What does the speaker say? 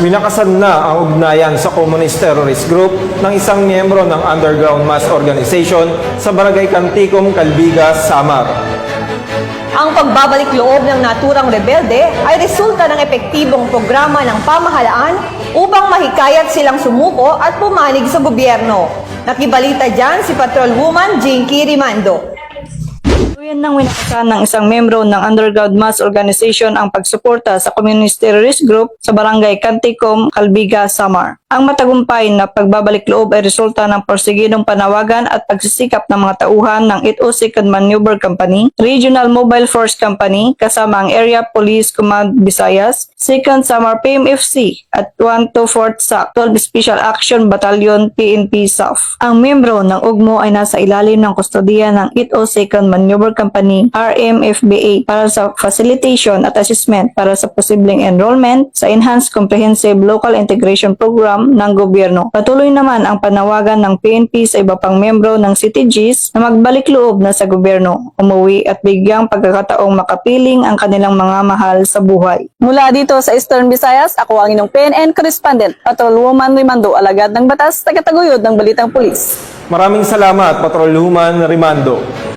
winakasan na ang ugnayan sa Communist Terrorist Group ng isang miyembro ng Underground Mass Organization sa Barangay Canticum, Calbiga, Samar. Ang pagbabalik loob ng naturang rebelde ay resulta ng epektibong programa ng pamahalaan upang mahikayat silang sumuko at pumanig sa gobyerno. Nakibalita dyan si Patrolwoman Jinky Rimando. Tuluyan nang winakasan ng isang membro ng Underground Mass Organization ang pagsuporta sa Communist Terrorist Group sa Barangay Canticum, Calbiga, Samar. Ang matagumpay na pagbabalik loob ay resulta ng porsigidong panawagan at pagsisikap ng mga tauhan ng 802nd Maneuver Company, Regional Mobile Force Company, kasama ang Area Police Command Visayas, 2nd Samar PMFC at 124th SAC 12 Special Action Battalion PNP South. Ang membro ng UGMO ay nasa ilalim ng kustodiya ng 802nd Maneuver Company RMFBA para sa facilitation at assessment para sa posibleng enrollment sa Enhanced Comprehensive Local Integration Program ng gobyerno. Patuloy naman ang panawagan ng PNP sa iba pang membro ng CTGs na magbalik loob na sa gobyerno, umuwi at bigyang pagkakataong makapiling ang kanilang mga mahal sa buhay. Mula dito sa Eastern Visayas, ako ang inyong PNN correspondent, Patrolwoman Rimando, alagad ng batas, tagataguyod ng Balitang Pulis. Maraming salamat, Patrolwoman Rimando.